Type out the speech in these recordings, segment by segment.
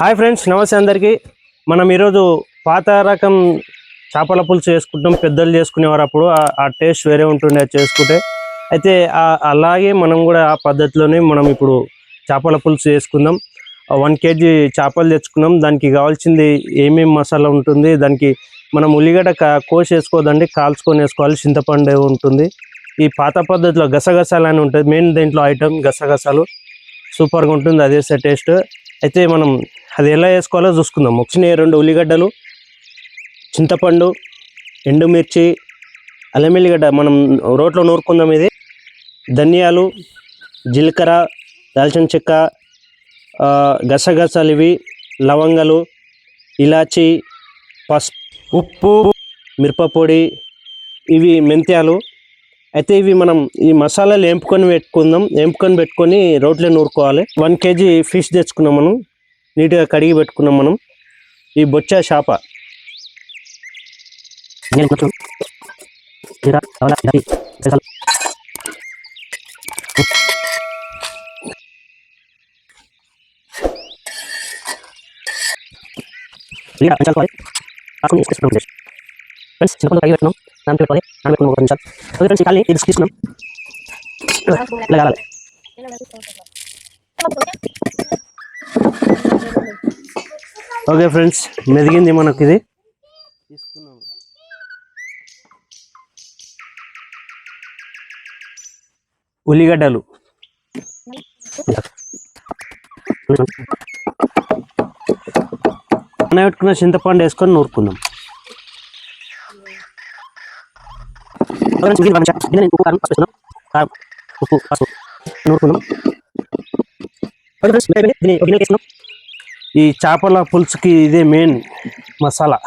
Hi friends నమస్తే అందరికీ. మనం ఈరోజు పాత రకం చేపల పులుసు చేసుకుంటాం పెద్దలు చేసుకునేవారు అప్పుడు. ఆ- టేస్ట్ వేరే ఉంటుండే చేసుకుంటే. అయితే అలాగే మనం కూడా ఆ పద్ధతిలోనే మనం ఇప్పుడు చేపల పులుసు చేసుకుందాం. వన్ కేజీ చేపలు తెచ్చుకున్నాం. దానికి కావాల్సింది ఏమేమి మసాలా ఉంటుంది దానికి మనం ఉల్లిగడ్డ కా- కోసి వేసుకోదండి కాల్చుకొని వేసుకోవాలి చింతపండు ఉంటుంది. ఈ పాత పద్ధతిలో గసగసాలు అని ఉంటుంది. మెయిన్ దీంట్లో ఐటమ్ గసగసాలు. సూపర్గా ఉంటుంది అదే టేస్ట్. అయితే మనం అది ఎలా వేసుకోవాలో చూసుకుందాం. వచ్చిన రెండు ఉల్లిగడ్డలు చింతపండు ఎండుమిర్చి అల్లం ఎల్లిగడ్డ మనం రోట్లో నూరుకుందాం ఇది. ధనియాలు జీలకర్ర దాల్చిన చెక్క గసగసాలు ఇవి లవంగాలు ఇలాచి పసుపు ఉప్పు మిరపపొడి ఇవి మెంత్యాలు. అయితే ఇవి మనం ఈ మసాలాలు వేంపుకొని పెట్టుకుందాం. వేంపుకొని పెట్టుకొని రోట్లో నూరుకోవాలి. వన్ కేజీ ఫిష్ తెచ్చుకున్నాం మనం. నీట్గా కడిగి పెట్టుకున్నాం మనం. ఈ బొచ్చ చేప. ఫ్రెండ్స్ చిన్నప్పుడు కడిగి పెట్టినాం నాన్న పెట్టుకోవాలి నాన్న పెట్టుకున్నాం ఒక నిమిషాలు ఓకే ఫ్రెండ్స్ ఈ కాల్ని ఇది తీసుకున్నాం ఇలా కావాలి ఓకే ఫ్రెండ్స్ మెదిగింది మనకి ఇది తీసుకున్నాము ఉల్లిగడ్డలు. పెట్టుకున్న చింతపండు వేసుకొని నూరుకుందాం. కారం ఉప్పు నూరుకుందాం ఓకే ఫ్రెండ్స్ అయిపోయింది దీన్ని ఒక గిన్నె వేసుకున్నాం ఈ చేపల పులుసుకి ఇదే మెయిన్ మసాలా.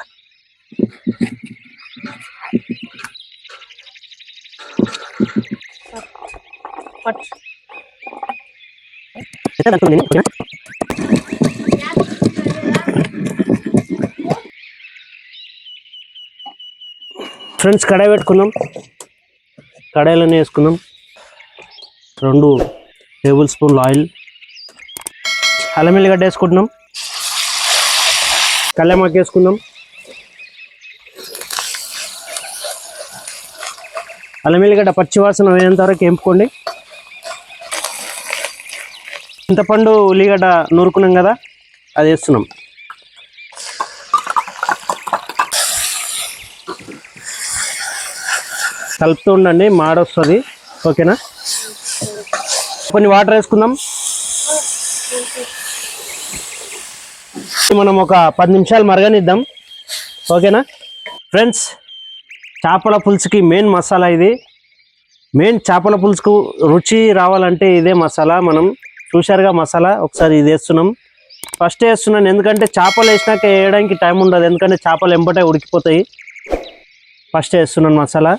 ఫ్రెండ్స్ కడాయి పెట్టుకున్నాం. కడాయిలోనే వేసుకున్నాం. రెండు టేబుల్ స్పూన్లు ఆయిల్ అల్లం ఎల్లిగడ్డ వేసుకుంటున్నాం. కళ్యామాకు వేసుకుందాం. అల్లం ఎల్లిగడ్డ పచ్చివాసన అయ్యేంతవరకు వరకు వేపుకోండి. చింతపండు ఉల్లిగడ్డ నూరుకున్నాం కదా అది వేస్తున్నాం. కలుపుతూ ఉండండి మాడొస్తుంది ఓకేనా? కొన్ని వాటర్ వేసుకుందాం. మనం ఒక పది నిమిషాలు మరగనిద్దాం. ఓకేనా? ఫ్రెండ్స్ చేపల పులుసుకి మెయిన్ మసాలా ఇది. మెయిన్ చేపల పులుసుకు రుచి రావాలంటే ఇదే మసాలా మనం. చూశారుగా మసాలా? ఒకసారి ఇది వేస్తున్నాం. ఫస్ట్ వేస్తున్నాను. ఎందుకంటే చేపలు వేసినాక వేయడానికి టైం ఉండదు. ఎందుకంటే చేపలు ఎంబటే ఉడికిపోతాయి. ఫస్ట్ వేస్తున్నాను మసాలా.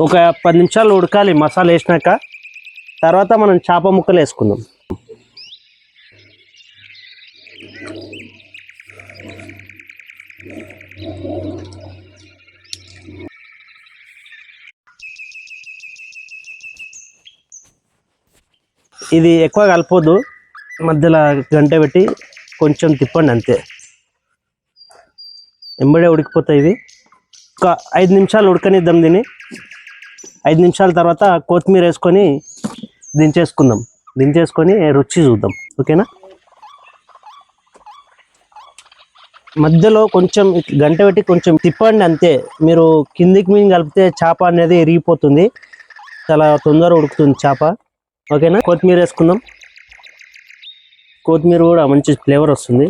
ఒక పది నిమిషాలు ఉడకాలి మసాలా వేసినాక. తర్వాత మనం చేప ముక్కలు వేసుకుందాం. ఇది ఎక్కువ కలపొద్దు. మధ్యలో గంట పెట్టి కొంచెం తిప్పండి అంతే. ఎంబడే ఉడికిపోతాయి ఇవి. ఒక ఐదు నిమిషాలు ఉడకనిద్దాం దీన్ని. ఐదు నిమిషాల తర్వాత కొత్తిమీర వేసుకొని దించేసుకుందాం. దించేసుకొని రుచి చూద్దాం. ఓకేనా? మధ్యలో కొంచెం గంట పెట్టి కొంచెం తిప్పండి అంతే. మీరు కిందికి మీద కలిపితే చేప అనేది ఎరిగిపోతుంది చాలా తొందరగా ఉడుకుతుంది చేప. ఓకేనా? కొత్తిమీర వేసుకుందాం. కొత్తిమీర కూడా మంచి ఫ్లేవర్ వస్తుంది.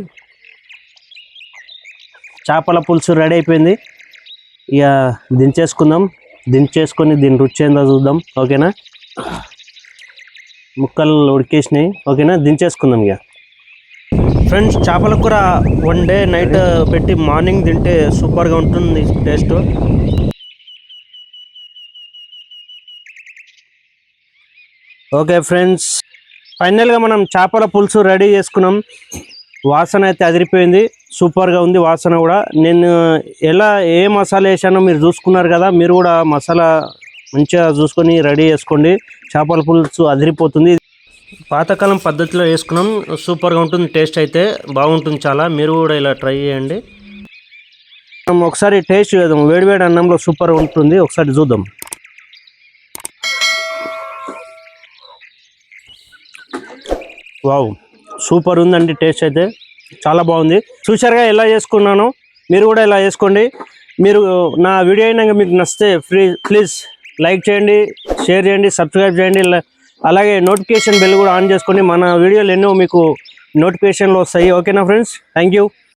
చేపల పులుసు రెడీ అయిపోయింది. ఇక దించేసుకుందాం. దించేసుకొని దీన్ని రుచి ఏందో చూద్దాం. ఓకేనా? ముక్కలు ఉడికేసినాయి. ఓకేనా? దించేసుకుందాం ఇక. ఫ్రెండ్స్ చేపల కూర వన్ డే నైట్ పెట్టి మార్నింగ్ తింటే సూపర్గా ఉంటుంది టేస్ట్ ఓకే ఫ్రెండ్స్ ఫైనల్గా మనం చేపల పులుసు రెడీ చేసుకున్నాం. వాసన అయితే అదిరిపోయింది. సూపర్గా ఉంది వాసన కూడా. నేను ఎలా ఏ మసాలా వేసానో మీరు చూసుకున్నారు కదా మీరు కూడా మసాలా మంచిగా చూసుకొని రెడీ చేసుకోండి. చేపల పులుసు అదిరిపోతుంది. పాతకాలం పద్ధతిలో వేసుకున్నాం. సూపర్గా ఉంటుంది టేస్ట్ అయితే బాగుంటుంది చాలా. మీరు కూడా ఇలా ట్రై చేయండి. మనం ఒకసారి టేస్ట్ చేద్దాం. వేడివేడి అన్నంలో సూపర్ ఉంటుంది. ఒకసారి చూద్దాం. వావ్ సూపర్ ఉందండి టేస్ట్ అయితే. చాలా బాగుంది. చూసారుగా ఎలా చేసుకున్నాను? మీరు కూడా ఇలా చేసుకోండి. మీరు నా వీడియో అయినాక మీకు నచ్చితే ప్లీజ్ లైక్ చేయండి షేర్ చేయండి సబ్స్క్రైబ్ చేయండి. అలాగే నోటిఫికేషన్ బెల్ కూడా ఆన్ చేసుకొని మన వీడియోలు ఎన్నో మీకు నోటిఫికేషన్లు వస్తాయి. ఓకేనా ఫ్రెండ్స్? Thank you.